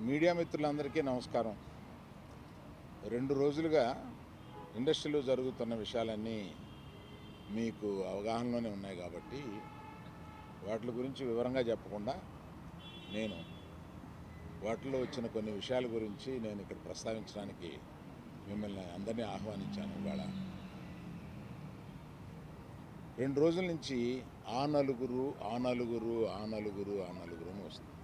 Media మిత్రులందరికీ నమస్కారం. రెండు రోజులుగా ఇండస్ట్రీలో జరుగుతున్న విషయాలన్నీ మీకు అవగాహనలోనే ఉన్నాయి కాబట్టి వాటి గురించి వివరంగా చెప్పకుండా నేను వాటిలో వచ్చిన కొన్ని విషయాల గురించి నేను ఇక్కడ ప్రస్తావించడానికి మిమ్మల్ని అందరినీ ఆహ్వానించాను ఇవాళ. రెండు రోజుల నుంచి ఆ నలుగురు ఆ నలుగురు ఆ నలుగురు ఆ నలుగురు అని వస్తుంది.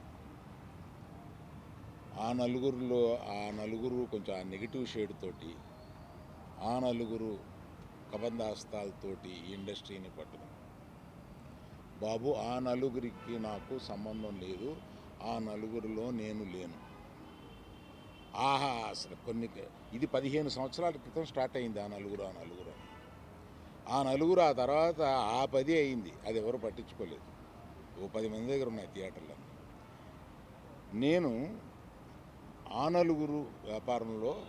ఆ నలుగురిలో ఆ నలుగురు కొంచెం ఆ నెగిటివ్ షేడ్ తోటి ఆ నలుగురు కబంధాస్తాలతోటి ఈ ఇండస్ట్రీని పట్టడం బాబు ఆ నలుగురికి నాకు సంబంధం లేదు. ఆ నలుగురిలో నేను లేను. ఆహా అసలు కొన్ని ఇది పదిహేను సంవత్సరాల క్రితం స్టార్ట్ అయింది ఆ నలుగురు ఆ నలుగురు అని. ఆ నలుగురు ఆ తర్వాత ఆ పది అయింది. అది ఎవరు పట్టించుకోలేదు. ఓ పది మంది దగ్గర ఉన్నాయి థియేటర్లన్నీ. నేను ఆనలుగురు వ్యాపారంలో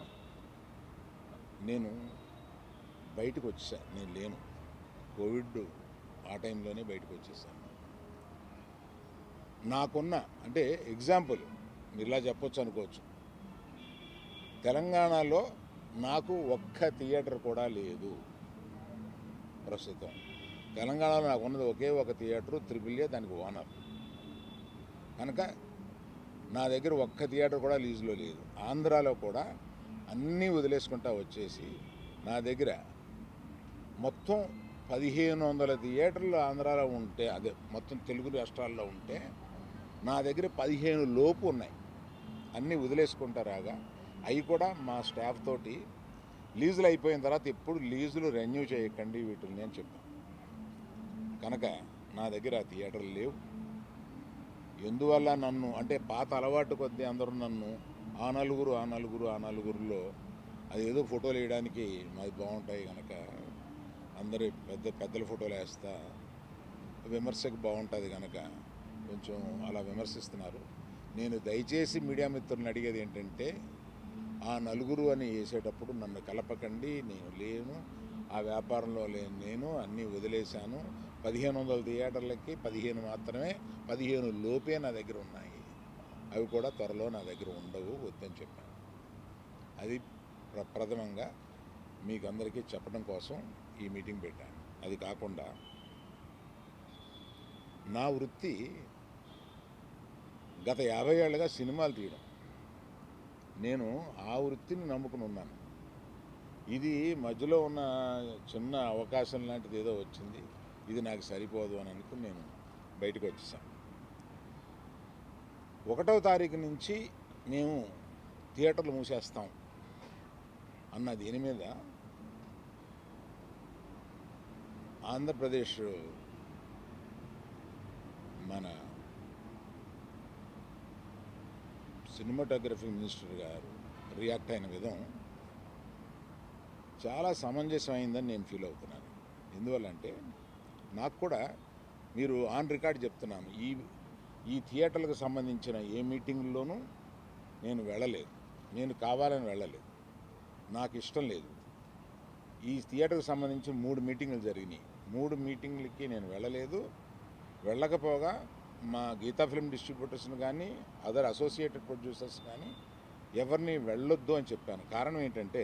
నేను బయటకు వచ్చేసా. నేను లేను. కోవిడ్ ఆ టైంలోనే బయటకు వచ్చేసాను. నాకున్న అంటే ఎగ్జాంపుల్ మీరు ఇలా చెప్పొచ్చు అనుకోవచ్చు. తెలంగాణలో నాకు ఒక్క థియేటర్ కూడా లేదు ప్రస్తుతం. తెలంగాణలో నాకు ఉన్నది ఒకే ఒక థియేటర్ త్రిపుల్ ఏ దానికి ఓనర్. కనుక నా దగ్గర ఒక్క థియేటర్ కూడా లీజులో లేదు. ఆంధ్రాలో కూడా అన్నీ వదిలేసుకుంటా వచ్చేసి నా దగ్గర మొత్తం పదిహేను వందల థియేటర్లు ఆంధ్రాలో ఉంటే అదే మొత్తం తెలుగు రాష్ట్రాల్లో ఉంటే నా దగ్గర పదిహేను లోపు ఉన్నాయి. అన్నీ వదిలేసుకుంటారాగా అవి కూడా మా స్టాఫ్ తోటి లీజులు అయిపోయిన తర్వాత ఎప్పుడు లీజులు రెన్యూ చేయకండి వీటిని అని చెప్పాను కనుక నా దగ్గర ఆ థియేటర్లు లేవు. ఎందువల్ల నన్ను అంటే పాత అలవాటు కొద్దీ అందరూ నన్ను ఆ నలుగురు ఆ నలుగురు ఆ నలుగురులో అది ఏదో ఫోటోలు వేయడానికి మాది బాగుంటాయి కనుక అందరి పెద్ద పెద్దల ఫోటోలు వేస్తా విమర్శకు బాగుంటుంది కనుక కొంచెం అలా విమర్శిస్తున్నారు. నేను దయచేసి మీడియా మిత్రులను అడిగేది ఏంటంటే ఆ నలుగురు అని వేసేటప్పుడు నన్ను కలపకండి నేను లేను ఆ వ్యాపారంలో లేను నేను అన్నీ వదిలేశాను పదిహేను వందల థియేటర్లకి పదిహేను మాత్రమే పదిహేను లోపే నా దగ్గర ఉన్నాయి. అవి కూడా త్వరలో నా దగ్గర ఉండవు వద్దని చెప్పాను. అది ప్ర ప్రథమంగా మీకు అందరికీ చెప్పడం కోసం ఈ మీటింగ్ పెట్టాను. అది కాకుండా నా వృత్తి గత యాభై ఏళ్ళుగా సినిమాలు తీయడం. నేను ఆ వృత్తిని నమ్ముకుని ఉన్నాను. ఇది మధ్యలో ఉన్న చిన్న అవకాశం లాంటిది ఏదో వచ్చింది. ఇది నాకు సరిపోదు అని అనుకుని నేను బయటకు వచ్చేసాను. ఒకటవ తారీఖు నుంచి మేము థియేటర్లు మూసేస్తాం అన్న దీని మీద ఆంధ్రప్రదేశ్ మన సినిమాటోగ్రఫీ మినిస్టర్ గారు రియాక్ట్ అయిన విధం చాలా సమంజసమైందని నేను ఫీల్ అవుతున్నాను. ఎందువల్లంటే నాకు కూడా మీరు ఆన్ రికార్డ్ చెప్తున్నాను. ఈ ఈ థియేటర్లకు సంబంధించిన ఏ మీటింగ్లోనూ నేను వెళ్ళలేదు. నేను కావాలని వెళ్ళలేదు. నాకు ఇష్టం లేదు. ఈ థియేటర్కి సంబంధించి మూడు మీటింగులు జరిగినాయి. మూడు మీటింగ్లకి నేను వెళ్ళలేదు. వెళ్ళకపోగా మా గీతా ఫిల్మ్ డిస్ట్రిబ్యూటర్స్ని కానీ అదర్ అసోసియేటెడ్ ప్రొడ్యూసర్స్ కానీ ఎవరిని వెళ్ళొద్దు అని చెప్పాను. కారణం ఏంటంటే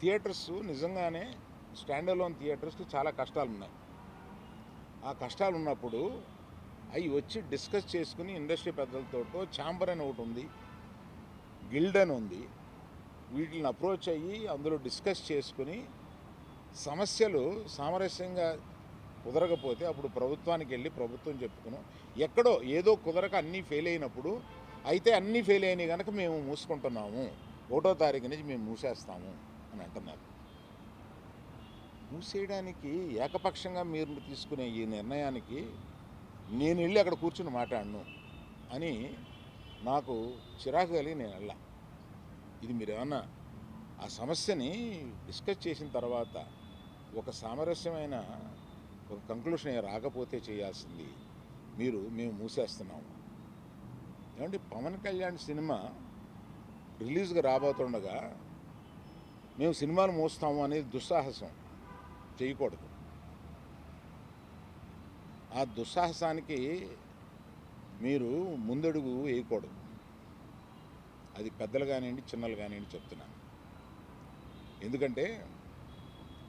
థియేటర్స్ నిజంగానే స్టాండ్ అలోన్ థియేటర్స్కి చాలా కష్టాలు ఉన్నాయి ఆ కష్టాలు ఉన్నప్పుడు అవి వచ్చి డిస్కస్ చేసుకుని ఇండస్ట్రీ పెద్దలతో ఛాంబర్ అని ఒకటి ఉంది గిల్డ్ అని ఉంది. వీటిని అప్రోచ్ అయ్యి అందులో డిస్కస్ చేసుకుని సమస్యలు సామరస్యంగా కుదరకపోతే అప్పుడు ప్రభుత్వానికి వెళ్ళి ప్రభుత్వం చెప్పుకును ఎక్కడో ఏదో కుదరక అన్నీ ఫెయిల్ అయినప్పుడు అయితే అన్నీ ఫెయిల్ అయినాయి కనుక మేము మూసుకుంటున్నాము. ఒకటో తారీఖు నుంచి మేము మూసేస్తాము అని అంటున్నారు. మూసేయడానికి ఏకపక్షంగా మీరు తీసుకునే ఈ నిర్ణయానికి నేను వెళ్ళి అక్కడ కూర్చుని మాట్లాడను అని నాకు చిరాకు కలిగి నేను వెళ్ళా. ఇది మీరు ఏమన్నా ఆ సమస్యని డిస్కస్ చేసిన తర్వాత ఒక సామరస్యమైన ఒక కంక్లూషన్ రాకపోతే చేయాల్సింది మీరు మేము మూసేస్తున్నాము. ఏమంటే పవన్ కళ్యాణ్ సినిమా రిలీజ్గా రాబోతుండగా మేము సినిమాలు మూస్తాము అనేది దుస్సాహసం. చేయకూడదు. ఆ దుస్సాహసానికి మీరు ముందడుగు వేయకూడదు. అది పెద్దలు కానివ్వండి చిన్నలు కానివ్వండి చెప్తున్నాను. ఎందుకంటే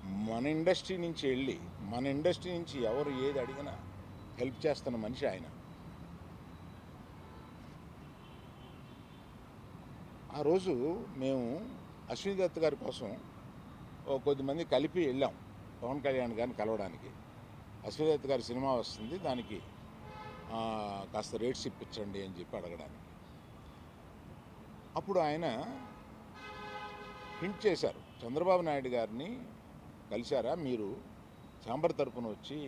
మన ఇండస్ట్రీ నుంచి వెళ్ళి మన ఇండస్ట్రీ నుంచి ఎవరు ఏది అడిగినా హెల్ప్ చేస్తున్న మనిషి ఆయన. ఆ రోజు మేము అశ్విని దత్ గారి కోసం కొద్దిమంది కలిపి వెళ్ళాం. పవన్ కళ్యాణ్ గారిని కలవడానికి. అశ్విని గారి సినిమా వస్తుంది దానికి కాస్త రేట్స్ ఇప్పించండి అని చెప్పి అడగడానికి. అప్పుడు ఆయన హింట్ చేశారు. చంద్రబాబు నాయుడు గారిని కలిశారా? మీరు చాంబర్ తరపున వచ్చి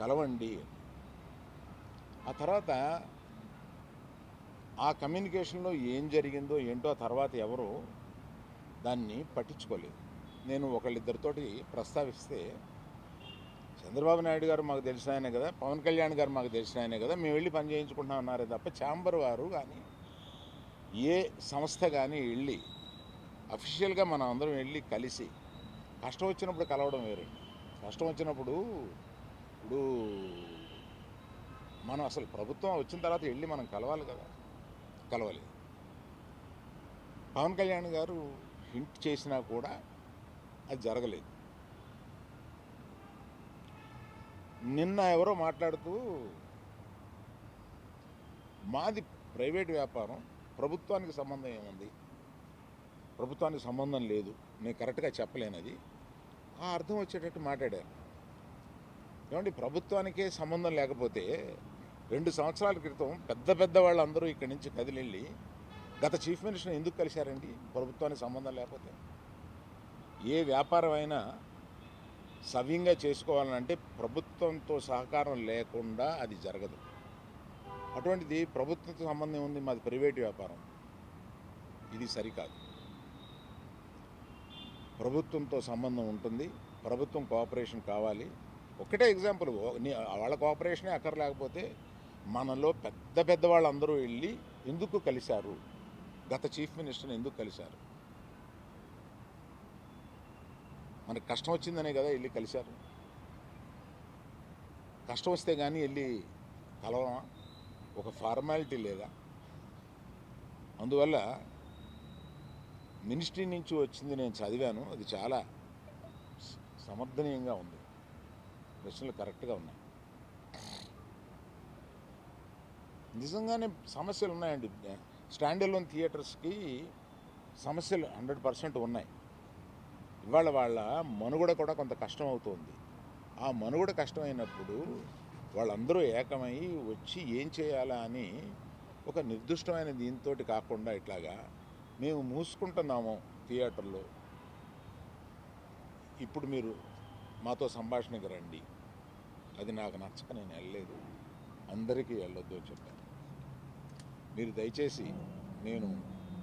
కలవండి ఆ తర్వాత ఆ కమ్యూనికేషన్లో ఏం జరిగిందో ఏంటో తర్వాత ఎవరు దాన్ని పట్టించుకోలేదు. నేను ఒకళ్ళిద్దరితోటి ప్రస్తావిస్తే చంద్రబాబు నాయుడు గారు మాకు తెలిసిన ఆయనే కదా పవన్ కళ్యాణ్ గారు మాకు తెలిసిన ఆయనే కదా మేము వెళ్ళి పని చేయించుకుంటున్నాం అన్నారే తప్ప ఛాంబర్ వారు కానీ ఏ సంస్థ కానీ వెళ్ళి అఫీషియల్గా మనం అందరం వెళ్ళి కలిసి కష్టం వచ్చినప్పుడు కలవడం వేరే. కష్టం వచ్చినప్పుడు ఇప్పుడు మనం అసలు ప్రభుత్వం వచ్చిన తర్వాత వెళ్ళి మనం కలవాలి కదా కలవాలి పవన్ కళ్యాణ్ గారు హింట్ చేసినా కూడా అది జరగలేదు. నిన్న ఎవరో మాట్లాడుతూ మాది ప్రైవేట్ వ్యాపారం ప్రభుత్వానికి సంబంధం ఏముంది? ప్రభుత్వానికి సంబంధం లేదు నేను కరెక్ట్గా చెప్పలేనది ఆ అర్థం వచ్చేటట్టు మాట్లాడారు. ఏమండి ప్రభుత్వానికే సంబంధం లేకపోతే రెండు సంవత్సరాల క్రితం పెద్ద పెద్ద వాళ్ళందరూ ఇక్కడి నుంచి కదిలెళ్ళి గత చీఫ్ మినిస్టర్ ఎందుకు కలిశారండి? ప్రభుత్వానికి సంబంధం లేకపోతే. ఏ వ్యాపారం అయినా సవ్యంగా చేసుకోవాలంటే ప్రభుత్వంతో సహకారం లేకుండా అది జరగదు. అటువంటిది ప్రభుత్వంతో సంబంధం ఉంది మాది ప్రైవేట్ వ్యాపారం. ఇది సరికాదు. ప్రభుత్వంతో సంబంధం ఉంటుంది ప్రభుత్వం కోఆపరేషన్ కావాలి. ఒకటే ఎగ్జాంపుల్ నీ- వాళ్ళ కోఆపరేషనే అక్కర్లేకపోతే మనలో పెద్ద పెద్ద వాళ్ళందరూ వెళ్ళి ఎందుకు కలిశారు? గత చీఫ్ మినిస్టర్ని ఎందుకు కలిశారు? మనకు కష్టం వచ్చిందనే కదా వెళ్ళి కలిశారు. కష్టం వస్తే కానీ వెళ్ళి కలవమా ఒక ఫార్మాలిటీ లేదా? అందువల్ల మినిస్ట్రీ నుంచి వచ్చింది నేను చదివాను. అది చాలా సమర్థనీయంగా ఉంది. ప్రశ్నలు కరెక్ట్గా ఉన్నాయి. నిజంగానే సమస్యలు ఉన్నాయండి. స్టాండ్ ఎలోన్ థియేటర్స్కి సమస్యలు హండ్రెడ్ పర్సెంట్ ఉన్నాయి. ఇవాళ వాళ్ళ మనుగడ కూడా కొంత కష్టం అవుతుంది. ఆ మనుగడ కష్టమైనప్పుడు వాళ్ళందరూ ఏకమై వచ్చి ఏం చేయాలా అని ఒక నిర్దిష్టమైన దీంతో కాకుండా ఇట్లాగా మేము మూసుకుంటున్నాము థియేటర్లో. ఇప్పుడు మీరు మాతో సంభాషణకి రండి. అది నాకు నచ్చక నేను వెళ్ళలేదు. అందరికీ వెళ్ళొద్దు అని చెప్పాను మీరు దయచేసి నేను